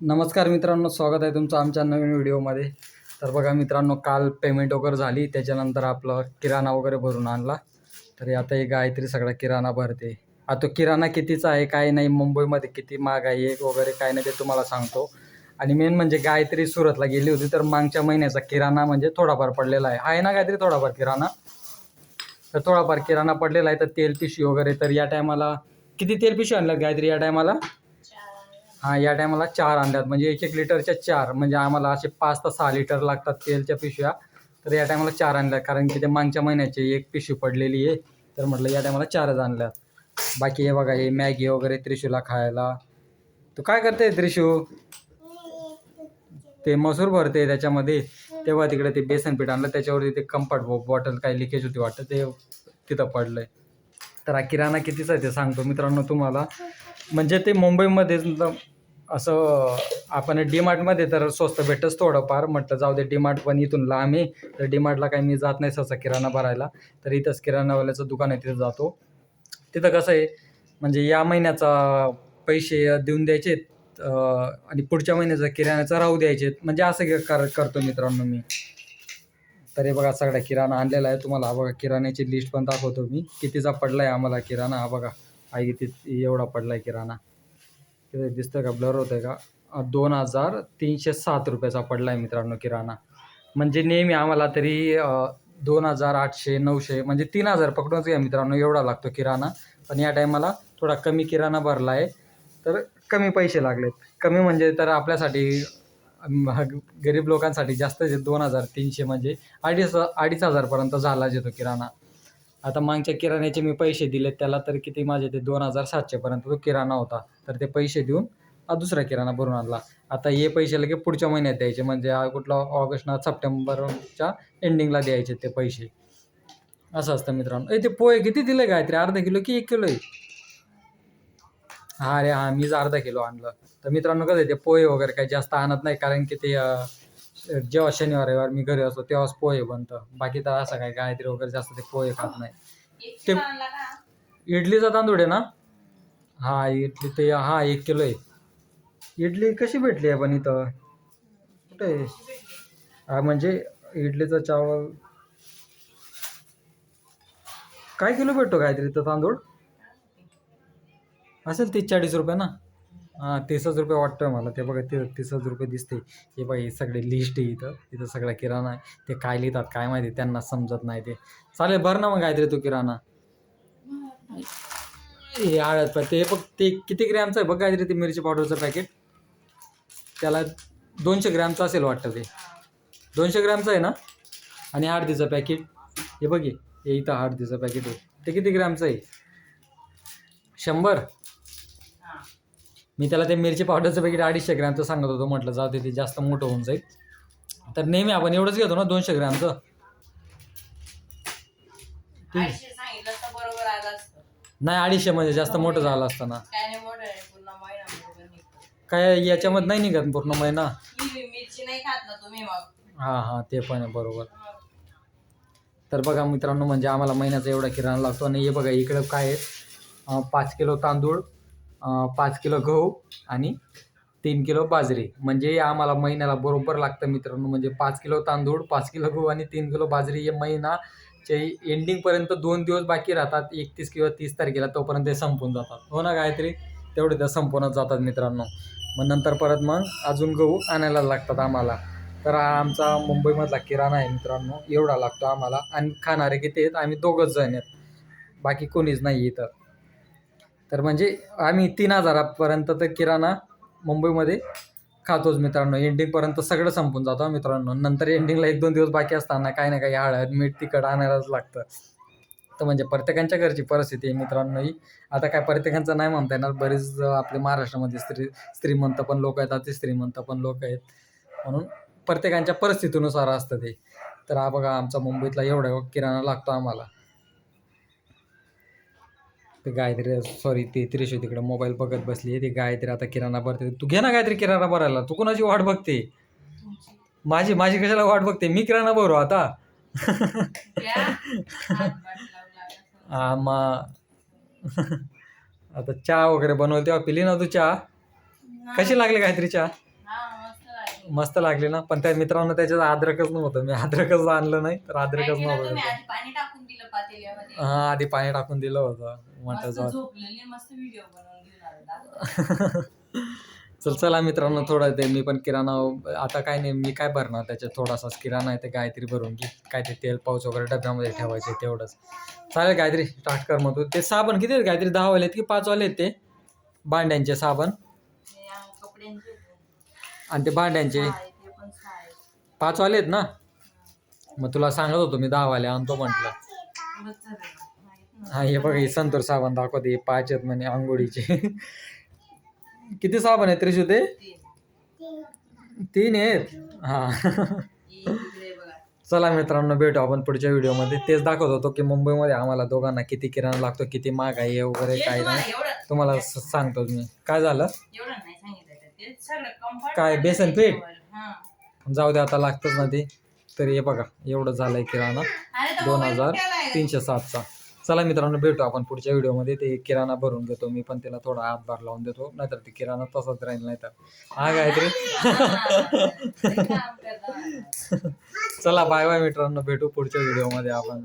नमस्कार मित्रांनो स्वागत आहे तुमचं आमच्या नवीन व्हिडिओमध्ये. तर बघा मित्रांनो काल पेमेंट वगैरे झाली त्याच्यानंतर आपलं किराणा वगैरे भरून आणला. तरी आता ही गायत्री सगळा किराणा भरते. आता किराणा कितीचा आहे काय नाही मुंबईमध्ये किती महागाई आहे वगैरे काय नाही ते तुम्हाला सांगतो. आणि मेन म्हणजे गायत्री सुरतला गेली होती तर मागच्या महिन्याचा किराणा म्हणजे थोडाफार पडलेला आहे. आहे ना गायत्री थोडाफार किराणा? तर थोडाफार किराणा पडलेला आहे तर तेल पिशवी वगैरे तर या टायमाला किती तेल पिशवी आणल्यात गायत्री या टायमाला हां या टायमाला चार आणल्यात. म्हणजे एक एक लिटरच्या चार. म्हणजे आम्हाला असे पाच ते सहा लिटर लागतात तेलच्या पिशव्या. तर या टायमाला चार आणल्यात. कारण की ते मागच्या महिन्याची एक पिशवी पडलेली आहे. तर म्हटलं या टायमाला चारच आणल्यात. बाकी हे बघा हे मॅगी वगैरे त्रिशूला खायला. तू काय करते त्रिशू? ते मसूर भरते त्याच्यामध्ये. तेव्हा तिकडे ते बेसन पीठ आणलं. त्याच्यावरती ते कम्फर्ट बॉटल काही लिकेज होती वाटतं ते तिथं पडलं आहे तर हा किराणा कितीचा आहे ते सांगतो मित्रांनो तुम्हाला. म्हणजे ते मुंबईमध्ये असं आपण डीमार्टमध्ये तर स्वस्त भेटच थोडंफार म्हटलं जाऊ दे डीमार्ट पण इथून लांब आहे. तर डीमार्टला काही मी जात नाही सहसा किराणा भरायला. तर इथंच किराणावाल्याचं दुकान आहे तिथं जातो. तिथं कसं आहे म्हणजे या महिन्याचा पैसे देऊन द्यायचे आणि पुढच्या महिन्याचा किराण्याचा राहू द्यायचे. म्हणजे असं कर करतो मित्रांनो मी. तर हे बघा सगळा किराणा आणलेला आहे. तुम्हाला हा बघा किराण्याची लिस्ट पण दाखवतो मी. कितीचा पडला आहे आम्हाला किराणा? हा बघा हा किती एवढा पडला आहे किराणा. किती दिसतं का? ब्लर होतं का? दोन हजार तीनशे सात रुपयाचा पडला आहे मित्रांनो किराणा. म्हणजे नेहमी आम्हाला तरी दोन हजार आठशे नऊशे म्हणजे तीन हजार पकडूनच घ्या मित्रांनो एवढा लागतो किराणा. पण या टायमाला थोडा कमी किराणा भरला आहे तर कमी पैसे लागलेत. कमी म्हणजे तर आपल्यासाठी गरीब लोकांसाठी जास्त दोन हजार तीनशे म्हणजे अडीच अडीच हजारपर्यंत झाला येतो किराणा. आता मागच्या किराण्याचे मी पैसे दिलेत त्याला तर किती माझे ते दोन हजार सातशेपर्यंत तो किराणा होता. तर ते पैसे देऊन दुसरा किराणा भरून आणला. आता हे पैसे लगे पुढच्या महिन्यात द्यायचे म्हणजे कुठला ऑगस्ट ना सप्टेंबरच्या एंडिंगला द्यायचे ते पैसे. असं असतं मित्रांनो. ए ते पोहे किती दिले गायत्री? अर्धा किलो की एक किलो आहे? हा अरे हा मीच अर्धा किलो आणलं. तर मित्रांनो कसं आहे ते पोहे वगैरे काही जास्त आणत नाही कारण की ते अं, जेव्हा शनिवार रविवार मी घरी असतो तेव्हाच पोहे बनतं. बाकी तर असं काय गायत्री वगैरे जास्त ते पोहे खात नाही. ते इडलीचा तांदूळ आहे ना? हा इडली ते हा एक किलो आहे. इडली कशी भेटली आहे पण इथं? कुठे आहे? हा म्हणजे इडलीचा चावल. काय किलो भेटतो काहीतरी तो तांदूळ? असेल तीस चाळीस रुपये ना? हां तीसच रुपये वाटतोय मला. ते बघा ते तीसच रुपये दिसते हे बघा हे सगळे लिस्ट आहे इथं. इथं सगळा किराणा आहे. ते काय लिहितात काय माहिती त्यांना समजत नाही ते. चालेल भर ना मग काहीतरी तू किराणा. हे हळद पण ते बघ ते किती ग्रॅमचं आहे? बघ काहीतरी ते मिरची पावडरचं पॅकेट त्याला दोनशे ग्रॅमचं असेल वाटतं ते. दोनशे ग्रॅमचं आहे ना? आणि हळदीचं पॅकेट हे बघ हे. हे इथं हळदीचं पॅकेट आहे. ते किती ग्रॅमचं आहे? शंभर? मी त्याला ते मिरची पावडरचं पॅकेट अडीचशे ग्रॅमचं सांगत होतो म्हटलं जाऊ दे ते जास्त मोठं होऊन जाईल. तर नेहमी आपण एवढंच घेतो ना दोनशे ग्रॅमचं? नाही अडीचशे म्हणजे जास्त मोठं झालं असतं ना. काय याच्यामध्ये नाही निघत पूर्ण महिना? हां हां ते पण आहे बरोबर. तर बघा मित्रांनो म्हणजे आम्हाला महिन्याचा एवढा किराणा लागतो. आणि हे बघा इकडं काय आहे? पाच किलो तांदूळ पाच किलो गहू आणि तीन किलो बाजरी. म्हणजे आम्हाला महिन्याला बरोबर लागतं मित्रांनो. म्हणजे पाच किलो तांदूळ पाच किलो गहू आणि तीन किलो बाजरी हे महिनाचे एंडिंगपर्यंत दोन दिवस बाकी राहतात. एकतीस किंवा तीस तारखेला तोपर्यंत ते संपून जातात. हो ना गायत्री? तेवढे त्या संपूनच जातात मित्रांनो. मग नंतर परत मग अजून गहू आणायला लागतात आम्हाला. तर हा आमचा मुंबईमधला किराणा आहे मित्रांनो. एवढा लागतो आम्हाला. आणि खाणारे किती आहेत? आम्ही दोघंच जण आहेत. बाकी कोणीच नाही इथं. तर म्हणजे आम्ही तीन हजारापर्यंत तर किराणा मुंबईमध्ये खातोच मित्रांनो. एंडिंगपर्यंत सगळं संपून जातो मित्रांनो. नंतर एंडिंगला एक दोन दिवस बाकी असताना काही ना काही हळद मीठ तिखट आणायलाच लागतं. तर म्हणजे प्रत्येकांच्या घरची परिस्थिती आहे मित्रांनो ही. आता काय प्रत्येकांचं नाही म्हणता येणार. बरेच आपले महाराष्ट्रामध्ये स्त्री श्रीमंत पण लोक आहेत अति श्रीमंत पण लोक आहेत. म्हणून प्रत्येकांच्या परिस्थितीनुसार असतं ते. तर हा बघा आमचा मुंबईतला एवढा किराणा लागतो आम्हाला. ते गायत्री सॉरी ते त्रिशू तिकडे मोबाईल बघत बसली ती गायत्री आता किराणा भरते. तू घे ना गायत्री किराणा भरायला. तू कोणाची वाट बघते? माझी माझी कशाला वाट बघते? मी किराणा भरू आता. हा मग आता चहा वगैरे बनवली तेव्हा पिली ना तू चहा? कशी लागली गायत्री चहा? मस्त लागली. ना? पण त्या मित्रांनो त्याच्यात अद्रकच नव्हतं. मी अद्रकच आणलं नाही तर केलं? नव्हतं हा आधी पाणी टाकून दिलं होतं. म्हटलं मस्त जाऊ झोपलेली मस्त व्हिडिओ बनवून. चल चला मित्रांनो थोडं ते मी पण किराणा आता काय नाही मी काय भरणार त्याच्यात? थोडासाच किराणा आहे ते गायत्री भरून घे. काय ते तेल पाऊच वगैरे डब्यामध्ये ठेवायचे तेवढंच. चालेल गायत्री स्टार्ट कर मग तू. ते साबण किती आहेत गायत्री? दहा वाले आहेत की पाच वाले आहेत ते? भांड्यांचे साबण. कपड्यांचे आणि ते भांड्यांचे? सहा आहे, ते पण सहा आहे. पाच वाले आहेत ना? मग तुला सांगत होतो मी दहा वाले आणतो म्हटलं. बस झालं. हा हे बघा हे संतूर साबण दाखवते हे पाच आहेत म्हणे आंघोळीचे किती साबण आहेत त्रिशू ते तीन. आहेत हा ही. चला मित्रांनो भेटू आपण पुढच्या व्हिडिओमध्ये तेच दाखवत होतो की मुंबईमध्ये आम्हाला दोघांना किती किराणा लागतो किती महागाई आहे वगैरे काय नाही तुम्हाला सांगतो मी काय झालं काय, बेसन पीठ? हा. जाऊ दे आता लागतच ना ते तर हे बघा एवढं झालंय किराणा दोन हजार? तीनशे सातचा चला मित्रांनो भेटू आपण पुढच्या व्हिडिओमध्ये. ते किराणा भरून घेतो मी पण त्याला थोडा हातभार लावून देतो. नाहीतर ते किराणा तसाच राहील नाही तर हा गायत्री. चला बाय बाय मित्रांनो भेटू पुढच्या व्हिडिओमध्ये आपण.